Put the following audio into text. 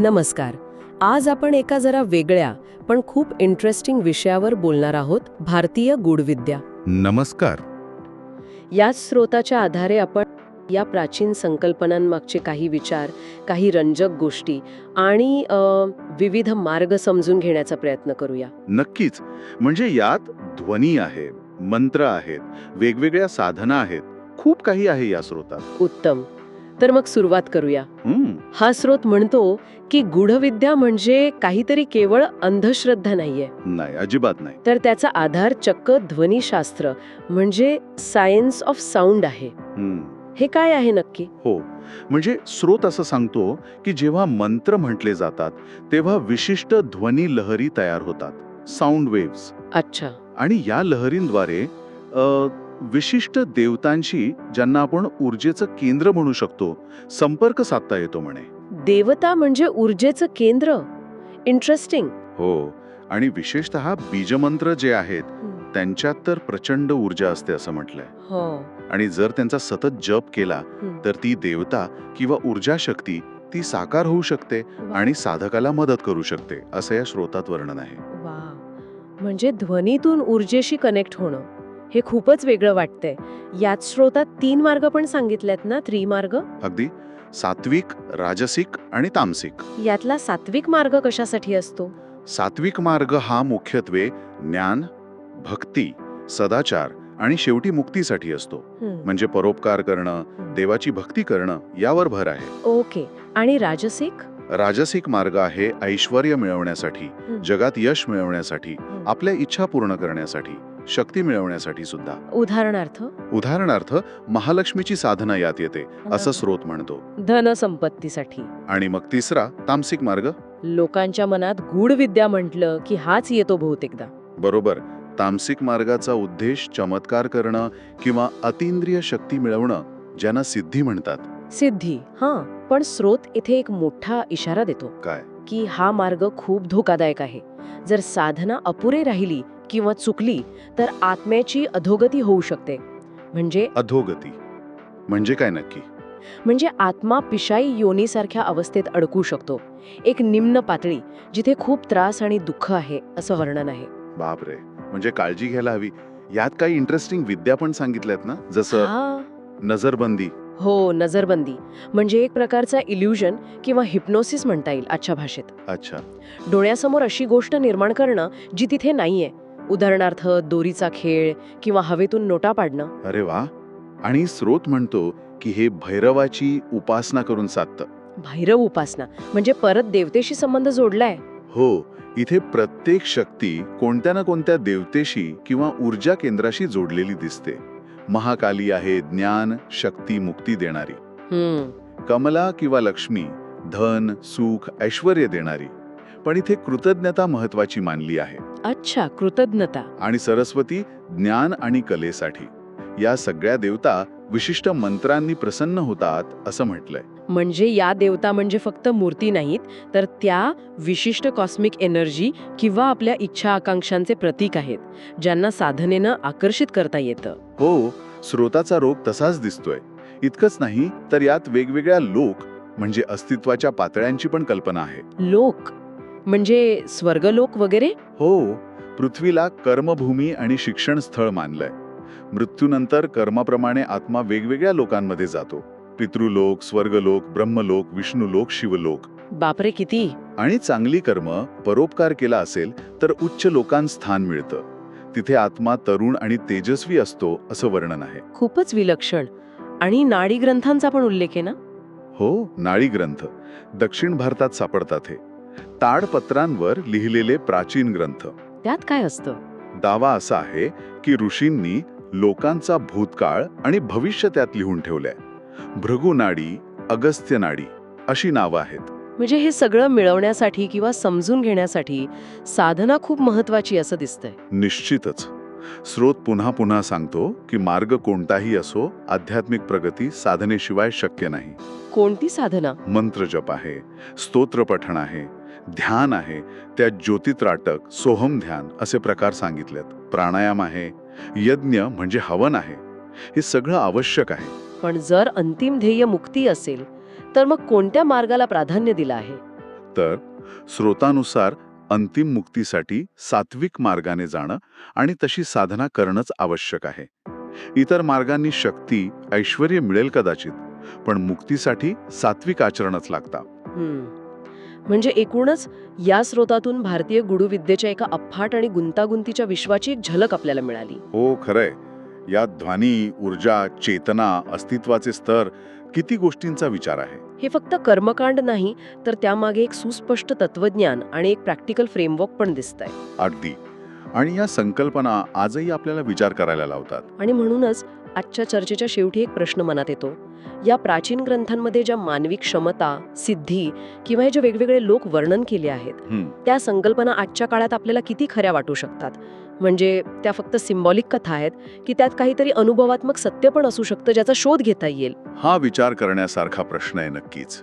नमस्कार. आज आपण एका जरा वेगळ्या पण खूप इंटरेस्टिंग विषयावर बोलणार आहोत भारतीय गूढविद्या. नमस्कार. याच स्रोताच्या आधारे आपण या प्राचीन संकल्पनांमागचे काही विचार काही रंजक गोष्टी आणि विविध मार्ग समजून घेण्याचा प्रयत्न करूया. नक्कीच. म्हणजे यात ध्वनी आहे मंत्र आहेत वेगवेगळ्या साधना आहेत खूप काही आहे या स्रोतात. उत्तम. तर मग सुरुवात करूया. हा स्रोत म्हणतो की गूढविद्या म्हणजे काहीतरी केवळ अंधश्रद्धा नाहीये. नाही अजिबात नाही. तर त्याचा आधार चक्क ध्वनिशास्त्र म्हणजे सायन्स ऑफ साऊंड आहे. हम्म, हे काय आहे नक्की? हो म्हणजे स्रोत असं सांगतो की जेव्हा मंत्र म्हटले जातात तेव्हा विशिष्ट ध्वनी लहरी तयार होतात साऊंड वेव्स. अच्छा. आणि या लहरींद्वारे अ, विशिष्ट देवतांशी ज्यांना आपण ऊर्जेचं केंद्र म्हणू शकतो संपर्क साधता येतो म्हणे. देवता म्हणजे ऊर्जेचं केंद्र? इंटरेस्टिंग हो आणि विशेषतः बीजमंत्र जे आहेत त्यांच्यात तर प्रचंड ऊर्जा असते असं म्हटलंय. हो. आणि जर त्यांचा सतत जप केला. तर ती देवता किंवा ऊर्जा शक्ती ती साकार होऊ शकते आणि साधकाला मदत करू शकते असं या श्रोतात वर्णन आहे. म्हणजे ध्वनीतून ऊर्जेशी कनेक्ट होणं. हे खूपच वेगळं वाटतंय. याच स्रोतात तीन मार्ग पण सांगितलेत ना त्रिमार्ग अगदी. सात्विक राजसिक आणि तामसिक. यातला सात्विक मार्ग कशासाठी असतो? सात्विक मार्ग हा मुख्यत्वे ज्ञान भक्ती सदाचार आणि शेवटी मुक्तीसाठी असतो. म्हणजे परोपकार करणं देवाची भक्ती करणं यावर भर आहे. ओके. आणि राजसिक? राजसिक मार्ग आहे ऐश्वर मिळवण्यासाठी. जगात यश मिळवण्यासाठी. आपल्या इच्छा पूर्ण करण्यासाठी. शक्ती मिळवण्यासाठी सुद्धा. उदाहरणार्थ? उदाहरणार्थ महालक्ष्मीची साधना यात येते असं स्रोत म्हणतो. धन संपत्तीसाठी आणि मग तिसरा तामसिक मार्ग? लोकांच्या मनात गूढ विद्या म्हटलं की हाच येतो बहुतेकदा. बरोबर. तामसिक मार्गाचा उद्देश चमत्कार करणं किंवा अतिंद्रिय शक्ती मिळवणं ज्यांना सिद्धी म्हणतात. सिद्धी हां. पण स्रोत इथे एक मोठा इशारा देतो. काय? की हा मार्ग खूप धोकादायक आहे. जर साधना अपुरे राहिली किंवा चुकली तर आत्म्याची अधोगती होऊ शकते. म्हणजे? अधोगती. म्हणजे काय नक्की? म्हणजे आत्मा पिशाई योनीसारख्या अवस्थेत अडकू शकतो. एक निम्न पातळी जिथे खूप त्रास आणि दुःख आहे असं वर्णन आहे. बापरे. म्हणजे काळजी घ्यायला हवी. यात काही इंटरेस्टिंग विद्या पण सांगितल्यात ना? जसं हा. नजरबंदी. हो नजरबंदी. म्हणजे एक प्रकारचा इल्युजन किंवा हिप्नोसिस म्हणता येईल आजच्या भाषेत. अच्छा. डोळ्यासमोर अशी गोष्ट निर्माण करणं जी तिथे नाहीये उदाहरणार्थ दोरीचा खेळ किंवा हवेतून नोटा पाडणं. अरे वा. आणि स्रोत म्हणतो की हे भैरवाची उपासना करून साधतं. भैरव उपासना. म्हणजे परत देवतेशी संबंध जोडलाय. हो इथे प्रत्येक शक्ती कोणत्या ना कोणत्या देवतेशी किंवा ऊर्जा केंद्राशी जोडलेली दिसते. महाकाली आहे ज्ञान शक्ती मुक्ती देणारी. कमला किंवा लक्ष्मी धन सुख ऐश्वर देणारी. पण इथे कृतज्ञता महत्वाची मानली आहे. अच्छा कृतज्ञता. आणि सरस्वती ज्ञान आणि कलेसाठी. या सगळ्या देवता विशिष्ट मंत्रांनी प्रसन्न होतात असं म्हटलंय. म्हणजे या देवता म्हणजे फक्त मूर्ती नाहीत तर त्या विशिष्ट कॉस्मिक एनर्जी किंवा आपल्या इच्छा आकांक्षांचे प्रतीक आहेत ज्यांना साधनेनं आकर्षित करता येतं. हो स्रोताचा रोग तसाच दिसतोय. इतकंच नाही तर यात वेगवेगळ्या लोक म्हणजे अस्तित्वाच्या पातळ्यांची पण कल्पना आहे. लोक? म्हणजे स्वर्गलोक वगैरे? हो पृथ्वीला कर्मभूमी आणि शिक्षण स्थळ मानलंय. मृत्यूनंतर कर्माप्रमाणे आत्मा वेगवेगळ्या लोकांमध्ये जातो. पितृलोक स्वर्गलोक ब्रह्मलोक विष्णुलोक शिवलोक. बापरे किती? आणि चांगली कर्म परोपकार केला असेल तर उच्च लोकांत स्थान मिळतं. तिथे आत्मा तरुण आणि तेजस्वी असतो असं वर्णन आहे. खूपच विलक्षण. आणि नाडी ग्रंथांचा पण उल्लेख आहे ना? हो नाळी ग्रंथ. दक्षिण भारतात सापडतात हे. ताडपत्रांवर लिहिलेले प्राचीन ग्रंथ. त्यात काय असतं? दावा असा आहे की ऋषींनी लोकांचा भूतकाळ आणि भविष्य त्यात लिहून ठेवलंय. भृगु नाडी अगस्त्य नाडी अशी नावं आहेत. म्हणजे हे सगळं मिळवण्यासाठी किंवा समजून घेण्यासाठी साधना खूप महत्वाची असं दिसतंय. निश्चितच. स्रोत पुन्हा पुन्हा सांगतो की मार्ग कोणताही असो आध्यात्मिक प्रगती साधनेशिवाय शक्य नाही. कोणती साधना? मंत्रजप आहे स्तोत्र पठण आहे ध्यान आहे त्यात ज्योतित्राटक सोहम ध्यान असे प्रकार सांगितलेत. प्राणायाम आहे यज्ञ म्हणजे हवन आहे हे सगळं आवश्यक आहे. पण जर अंतिम ध्येय मुक्ती असेल तर मग कोणत्या मार्गाला प्राधान्य दिलं आहे? उत्तर स्रोतानुसार अंतिम मुक्तीसाठी सात्विक मार्गाने जाणं आणि तशी साधना करणंच आवश्यक आहे. इतर मार्गांनी शक्ती ऐश्वर मिळेल कदाचित पण मुक्तीसाठी सात्विक आचरणच लागतं. हम्म. म्हणजे एकूणच या स्रोतातून भारतीय गुडुविद्येच्या एका अफाट आणि गुंतागुंतीच्या विश्वाची एक झलक आपल्याला मिळाली. हो खरंय. यात ध्वनी ऊर्जा चेतना अस्तित्वाचे स्तर किती गोष्टींचा विचार आहे? हे फक्त कर्मकांड नाही तर त्यामागे एक सुस्पष्ट तत्वज्ञान आणि एक प्रॅक्टिकल फ्रेमवर्क पण दिसतंय. अगदी. आणि या संकल्पना आजही आपल्याला विचार करायला लावतात. आणि म्हणूनच आजच्या चर्चेच्या शेवटी एक प्रश्न मनात येतो. या प्राचीन ग्रंथांमध्ये ज्या मानवी क्षमता सिद्धी किंवा हे जे वेगवेगळे लोक वर्णन केले आहेत त्या संकल्पना आजच्या काळात आपल्याला किती खऱ्या वाटू शकतात? म्हणजे त्या फक्त सिम्बॉलिक कथा आहेत की त्यात काहीतरी अनुभवात्मक सत्य पण असू शकतं ज्याचा शोध घेता येईल? हा विचार करण्यासारखा प्रश्न आहे नक्कीच.